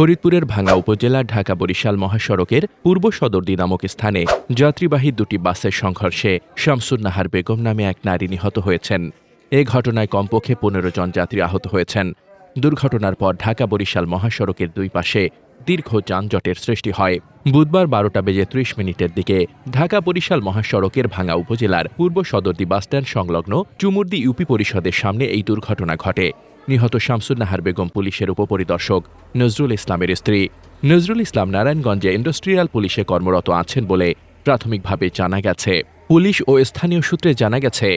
ফরিদপুরের ভাঙ্গা উপজেলার ঢাকা বরিশাল মহাসড়কের পূর্ব সদরদি নামক স্থানে যাত্রীবাহী দুটি বাসের সংঘর্ষে শামসুর নাহার বেগম নামে এক নারী নিহত হয়েছেন। এ ঘটনায় কমপক্ষে পনেরো জন যাত্রী আহত হয়েছেন। দুর্ঘটনার পর ঢাকা বরিশাল মহাসড়কের দুই পাশে দীর্ঘ যানজটের সৃষ্টি হয়। বুধবার বারোটা বেজে ত্রিশ মিনিটের দিকে ঢাকা বরিশাল মহাসড়কের ভাঙ্গা উপজেলার পূর্ব সদরদি বাসস্ট্যান্ড সংলগ্ন চুমুরদি ইউপি পরিষদের সামনে এই দুর্ঘটনা ঘটে। নিহত শামসুন নাহার বেগম পুলিশের উপপরিদর্শক নজরুল ইসলামের স্ত্রী। নজরুল ইসলাম নারায়ণগঞ্জে ইন্ডাস্ট্রিয়াল পুলিশে কর্মরত আছেন বলে প্রাথমিকভাবে জানা গেছে। পুলিশ ও স্থানীয় সূত্রে জানা গেছে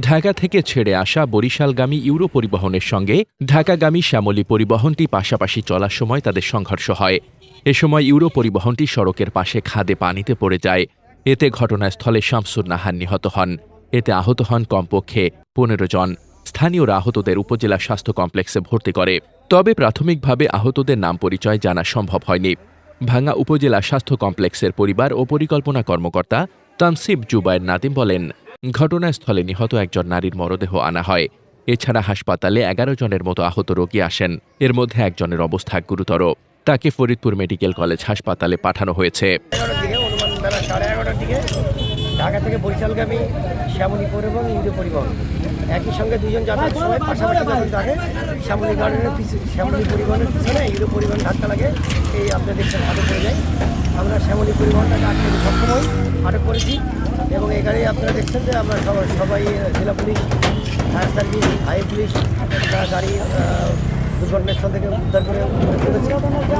ঢাকা থেকে ছেড়ে আসা বরিশালগামী ইউরো পরিবহনের সঙ্গে ঢাকাগামী শ্যামলী পরিবহনটি পাশাপাশি চলার সময় তাদের সংঘর্ষ হয়। এ সময় ইউরো পরিবহনটি সড়কের পাশে খাদে পানিতে পড়ে যায়। এতে ঘটনাস্থলে শামসুর নাহার নিহত হন। এতে আহত হন কমপক্ষে পনেরো জন। স্থানীয়রা আহতদের উপজেলা স্বাস্থ্য কমপ্লেক্সে ভর্তি করে। তবে প্রাথমিকভাবে আহতদের নাম পরিচয় জানা সম্ভব হয়নি। ভাঙ্গা উপজেলা স্বাস্থ্য কমপ্লেক্সের পরিবার ও পরিকল্পনা কর্মকর্তা তানসিব জুবায়ের নাদিম বলেন ঘটনাস্থলে নিহত একজন নারীর মরদেহ আনা হয়। এছাড়া হাসপাতালে এগারো জনের মতো আহত রোগী আসেন। এর মধ্যে একজনের অবস্থা গুরুতর। তাকে ফরিদপুর মেডিকেল কলেজ হাসপাতালে পাঠানো হয়েছে। ঢাকা থেকে বরিশালগামী শ্যামলী পরিবহন ইন্দ্র পরিবহন। একই সঙ্গে দুজন যাতায়াত সময় পাশাপাশি যখন থাকে শ্যামলী গার্ডেনের পিছনে শ্যামলী পরিবহনের পিছনে ইউরো পরিবহন ধাক্কা লাগে। এই আপনার দেখছেন আটক করে যায় আমরা শ্যামলী পরিবহনটাকে আটকে হই আটক করেছি। এবং গাড়ি আপনারা দেখছেন যে আমরা সবাই সবাই জেলা police fire service high police গাড়ি দুর্ঘটনাস্থল থেকে উদ্ধার করে ফেলেছে।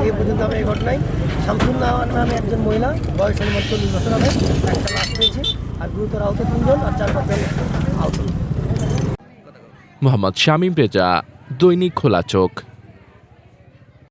এই পর্যন্ত আমরা এই ঘটনায় শামসুল নাহার নামে একজন মহিলা, বয়স অনুমান চল্লিশ বছর হবে। একটা লাশ পেয়েছে, আর গুরুতর আহত তিনজন আর চার পাঁচজন আহত। মোহাম্মদ শামীম রেজা, দৈনিক খোলা চোখ।